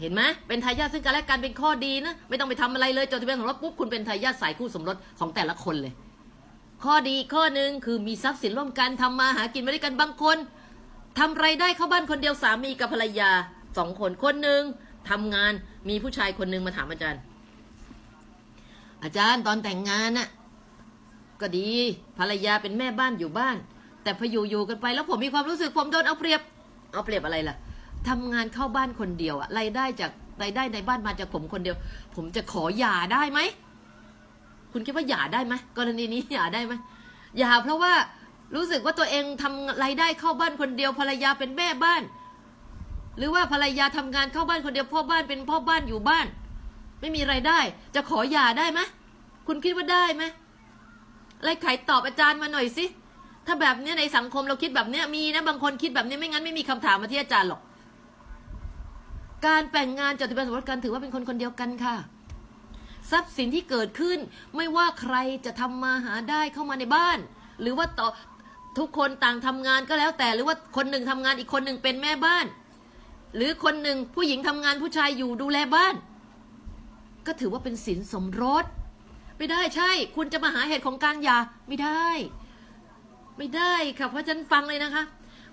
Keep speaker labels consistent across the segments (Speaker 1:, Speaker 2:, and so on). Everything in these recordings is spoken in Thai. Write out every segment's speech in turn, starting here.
Speaker 1: เห็นไหมเป็นทายาทซึ่งกันและกันเป็นข้อดีนะ ไม่ต้องไปทำอะไรเลยจดทะเบียนสมรสปุ๊บคุณเป็นทายาทสายคู่สมรสของแต่ละคนเลย ข้อดีข้อหนึ่งคือมีทรัพย์สินร่วมกันทำมาหากินมาด้วยกันบางคนทำไรายได้เข้าบ้านคนเดียวสามีกับภรรยาสองคนคนหนึ่งทำงานมีผู้ชายคนหนึ่งมาถามอาจารย์ อาจารย์ตอนแต่งงานน่ะก็ดีภรรยาเป็นแม่บ้านอยู่บ้าน แต่พออยู่อยู่กันไปแล้วผมมีความรู้สึกผมโดนเอาเปรียบ เอาเปรียบอะไรล่ะ ทำงานเข้าบ้านคนเดียวอะรายได้จากรายได้ในบ้านมาจากผมคนเดียว ผมจะขอหย่าได้ไหมคุณคิดว่าหย่าได้ไหมกรณีนี้หย่าได้ไหมหย่าเพราะว่ารู้สึกว่าตัวเองทำรายได้เข้าบ้านคนเดียวภรรยาเป็นแม่บ้าน หรือว่าภรรยาทำงานเข้าบ้านคนเดียวพ่อบ้านเป็นพ่อบ้านอยู่บ้าน ไม่มีไรายได้ จะขอหย่าได้ไหมคุณคิดว่าได้ไหมอะไรไขตอบอาจารย์มาหน่อยสิถ้าแบบเนี้ยในสังคมเราคิดแบบเนี้ยมีนะบางคนคิดแบบนี้ไม่งั้นไม่มีคำถามมาที่อาจารย์หรอก การแต่งงานจดทะเบียนสมรสกันถือว่าเป็นคนคนเดียวกันค่ะ ทรัพย์สินที่เกิดขึ้นไม่ว่าใครจะทำมาหาได้เข้ามาในบ้าน หรือว่าต่อทุกคนต่างทำงานก็แล้วแต่หรือว่าคนหนึ่งทำงานอีกคนหนึ่งเป็นแม่บ้าน หรือคนหนึ่งผู้หญิงทำงานผู้ชายอยู่ดูแลบ้าน ก็ถือว่าเป็นสินสมรส ไม่ได้ใช่ คุณจะมาหาเหตุของการหย่าไม่ได้ ไม่ได้ค่ะเพราะฉันฟังเลยนะคะ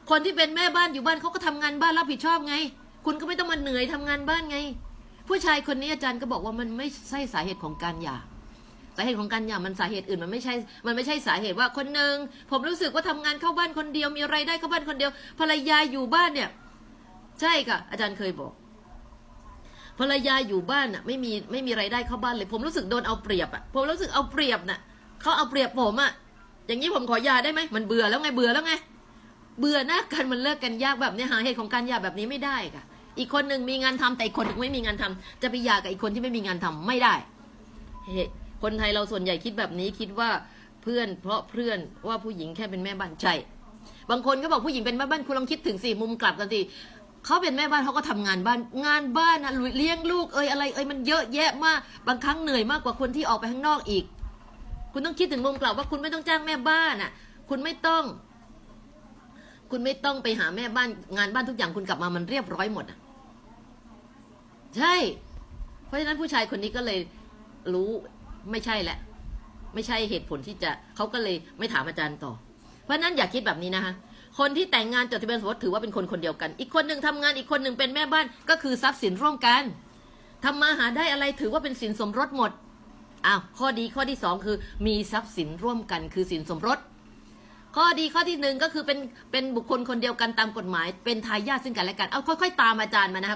Speaker 1: คนที่เป็นแม่บ้านอยู่บ้านเขาก็ทำงานบ้านรับผิดชอบไง คุณก็ไม่ต้องมาเหนื่อยทำงานบ้านไง ผู้ชายคนนี้อาจารย์ก็บอกว่ามันไม่ใช่สาเหตุของการหย่าสาเหตุของการหย่ามันสาเหตุอื่นมันไม่ใช่ มันไม่ใช่สาเหตุว่าคนหนึ่งผมรู้สึกว่าทำงานเข้าบ้านคนเดียวมีไรายได้เข้าบ้านคนเดียวภรรยาอยู่บ้านเนี่ย ใช่ค่ะ อาจารย์เคยบอกภรรยาอยู่บ้านอะไม่มีไม่มีไรายได้เข้าบ้านเลย ผมรู้สึกโดนเอาเปรียบอะผมรู้สึกเอาเปรียบน่ะเขาเอาเปรียบผมอะอย่างนี้ผมขอหย่าได้ไหมมันเบื่อแล้วไงเบื่อแล้วไงเบื่อหน้ากันมันเลิกกันยากแบบนี้หาเหตุของการหย่าแบบนี้ไม่ได้ค่ะ อีกคนหนึ่งมีงานทำแต่อีกคนหนึ่งไม่มีงานทำจะไปหย่ากับอีกคนที่ไม่มีงานทำไม่ได้เคนไทยเราส่วนใหญ่คิดแบบนี้คิดว่าเพื่อน เพราะเพื่อนว่าผู้หญิงแค่เป็นแม่บ้านใช่บางคนก็บอกผู้หญิงเป็นแม่บ้านคุณลองคิดถึงสิมุมกลับกันสิเขาเป็นแม่บ้านเขาก็ทำงานบ้านงานบ้านนะเลี้ยงลูกเอ้ยอะไรเอ้ยมันเยอะแยะมากบางครั้งเหนื่อยมากกว่าคนที่ออกไปข้างนอกอีก คุณต้องคิดถึงมุมกลับว่าคุณไม่ต้องจ้างแม่บ้านอะ คุณไม่ต้อง คุณไม่ต้องไปหาแม่บ้านงานบ้านทุกอย่างคุณกลับมามันเรียบร้อยหมดอะ ใช่ เพราะฉะนั้นผู้ชายคนนี้ก็เลยรู้ไม่ใช่แหละ ไม่ใช่เหตุผลที่จะเขาก็เลยไม่ถามอาจารย์ต่อ เพราะฉะนั้นอย่าคิดแบบนี้นะคะคนที่แต่งงานจดทะเบียนสมรสถือว่าเป็นคนคนเดียวกัน อีกคนหนึ่งทำงานอีกคนหนึ่งเป็นแม่บ้านก็คือทรัพย์สินร่วมกันทำมาหาได้อะไรถือว่าเป็นสินสมรสหมดอ้าวข้อดีข้อที่สองคือมีทรัพย์สินร่วมกันคือสินสมรส ข้อดีข้อที่หนึ่งก็คือเป็นเป็นบุคคลคนเดียวกันตามกฎหมาย เป็นทายาทซึ่งกันและกันเอาค่อย ๆ ตามอาจารย์มานะคะ